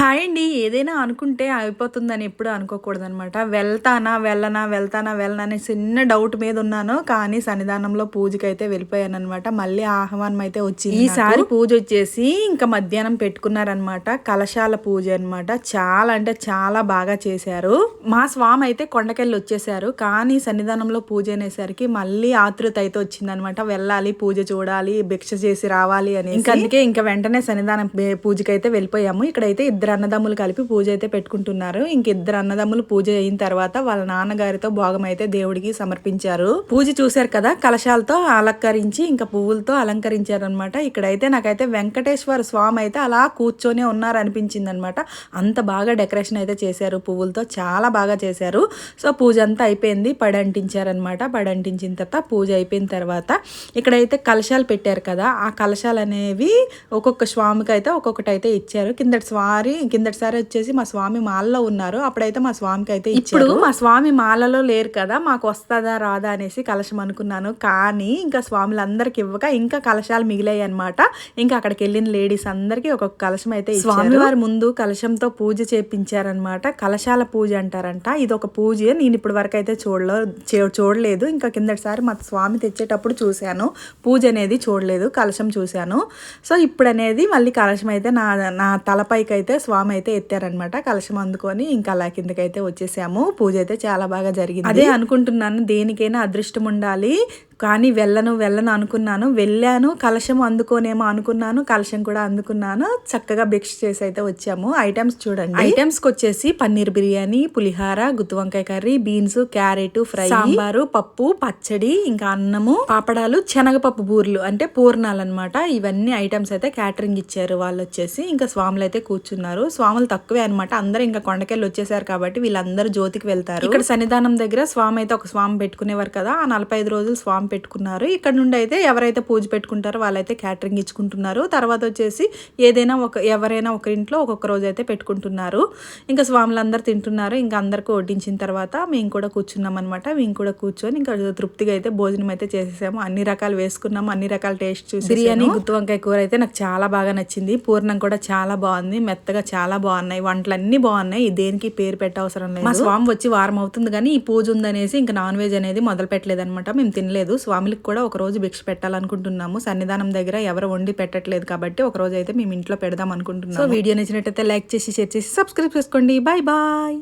Hi అండి ఏదైనా అనుకుంటే అయిపోతుందని ఎప్పుడు అనుకోకూడదు అనమాట వెళ్తానా వెళ్ళనా వెళ్తానా వెళ్ళనా అనే చిన్న డౌట్ మీద ఉన్నాను. కానీ సన్నిధానంలో పూజకి అయితే వెళ్ళిపోయాను అనమాట మళ్ళీ ఆహ్వానం అయితే వచ్చింది ఈసారి పూజ వచ్చేసి ఇంకా మధ్యాహ్నం పెట్టుకున్నారనమాట కలశాల పూజ అనమాట చాలా అంటే చాలా బాగా చేశారు. మా స్వామి అయితే కొండకెళ్ళి వచ్చేసారు. కానీ సన్నిధానంలో పూజ అనేసరికి మళ్ళీ ఆతృత అయితే వచ్చిందనమాట వెళ్ళాలి పూజ చూడాలి భిక్ష చేసి రావాలి అని ఇంకా అందుకే ఇంకా వెంటనే సన్నిధానం బే- పూజకి అయితే వెళ్ళిపోయాము. ఇక్కడైతే ఇద్దరు అన్నదమ్ములు కలిపి పూజ అయితే పెట్టుకుంటున్నారు. ఇంక ఇద్దరు అన్నదమ్ములు పూజ అయిన తర్వాత వాళ్ళ నాన్నగారితో భోగం అయితే దేవుడికి సమర్పించారు. పూజ చూశారు కదా కలశాలతో అలంకరించి ఇంకా పువ్వులతో అలంకరించారనమాట ఇక్కడైతే నాకైతే వెంకటేశ్వర స్వామి అయితే అలా కూర్చొని ఉన్నారు అనిపించింది అనమాట అంత బాగా డెకరేషన్ అయితే చేశారు పువ్వులతో చాలా బాగా చేశారు. సో పూజ అంతా అయిపోయింది పడంటించారనమాట పడంటించిన తర్వాత పూజ అయిపోయిన తర్వాత ఇక్కడైతే కలశాలు పెట్టారు కదా ఆ కలశాలు అనేవి ఒక్కొక్క స్వామికి అయితే ఒక్కొక్కటి అయితే ఇచ్చారు. కిందటి స్వారి కిందటిసారి వచ్చేసి మా స్వామి మాలలో ఉన్నారు. అప్పుడైతే మా స్వామికి అయితే ఇప్పుడు మా స్వామి మాలలో లేరు కదా మాకు వస్తుందా రాదా అనేసి కలశం అనుకున్నాను. కానీ ఇంకా స్వాములందరికి ఇవ్వక ఇంకా కలశాలు మిగిలాయి అనమాట ఇంకా అక్కడికి వెళ్ళిన లేడీస్ అందరికి ఒక్కొక్క కలశం అయితే స్వామివారి ముందు కలశంతో పూజ చేపించారనమాట కలశాల పూజ అంటారంట. ఇది ఒక పూజ. నేను ఇప్పటి వరకు అయితే చూడలో చూడలేదు. ఇంకా కిందటిసారి మా స్వామి తెచ్చేటప్పుడు చూశాను. పూజ అనేది చూడలేదు. కలశం చూశాను. సో ఇప్పుడు అనేది మళ్ళీ కలశం అయితే నా నా తలపైకి అయితే స్వామి అయితే ఎత్తారనమాట కలశం అందుకొని ఇంకా అలా కిందకైతే వచ్చేసాము. పూజ అయితే చాలా బాగా జరిగింది. అదే అనుకుంటున్నాను దేనికైనా అదృష్టం ఉండాలి కానీ వెళ్ళను వెళ్ళను అనుకున్నాను. వెళ్ళాను కలశం అందుకోనేమో అనుకున్నాను కలశం కూడా అందుకున్నాను. చక్కగా భిక్ష చేసి అయితే వచ్చాము. ఐటమ్స్ చూడండి. ఐటమ్స్కి వచ్చేసి పన్నీర్ బిర్యానీ పులిహార గుత్తి వంకాయ curry beans carrot fry sambar పప్పు పచ్చడి ఇంకా అన్నము పాపడాలు శనగపప్పు బూర్లు అంటే పూర్ణాలు అనమాట ఇవన్నీ ఐటమ్స్ అయితే క్యాటరింగ్ ఇచ్చారు వాళ్ళు వచ్చేసి. ఇంకా స్వాములు అయితే కూర్చున్నారు. స్వాములు తక్కువే అనమాట అందరూ ఇంకా కొండకెళ్ళి వచ్చేసారు కాబట్టి వీళ్ళందరూ జ్యోతికి వెళ్తారు. ఇక్కడ సన్నిధానం దగ్గర స్వామి అయితే ఒక స్వామి పెట్టుకునేవారు కదా. ఆ నలభై ఐదు రోజులు స్వామి పెట్టుకున్నారు. ఇక్కడ నుండి అయితే ఎవరైతే పూజ పెట్టుకుంటారో వాళ్ళైతే క్యాటరింగ్ ఇచ్చుకుంటున్నారు. తర్వాత వచ్చేసి ఏదైనా ఒక ఎవరైనా ఒక ఇంట్లో ఒక్కొక్క రోజు అయితే పెట్టుకుంటున్నారు. ఇంకా స్వాములందరూ తింటున్నారు. ఇంకా అందరికీ వడ్డించిన తర్వాత మేము కూడా కూర్చున్నాం అనమాట మేము కూడా కూర్చొని ఇంకా తృప్తిగా అయితే భోజనం అయితే చేసేసాము. అన్ని రకాలు వేసుకున్నాము. అన్ని రకాల టేస్ట్ చూసి బిర్యానీ గుత్తి వంకాయ కూర అయితే నాకు చాలా బాగా నచ్చింది. పూర్ణం కూడా చాలా బాగుంది. మెత్తగా చాలా బాగున్నాయి. వంటలు అన్ని బాగున్నాయి. దేనికి పేరు పెట్టవసరం లేదు. మా స్వామి వచ్చి వారం అవుతుంది కానీ ఈ పూజ ఉందనేసి ఇంకా నాన్ వెజ్ అనేది మొదలు పెట్టలేదు అనమాట మేము తినలేదు. స్వామికి కూడా ఒక రోజు భిక్ష పెట్టాలనుకుంటున్నాము. సన్నిధానం దగ్గర ఎవరు వండి పెట్టట్లేదు కాబట్టి ఒకరోజు అయితే మేము ఇంట్లో పెడదాం అనుకుంటున్నాము. సో వీడియో నచ్చినట్టయితే లైక్ చేసి షేర్ చేసి సబ్స్క్రైబ్ చేసుకోండి. Bye bye.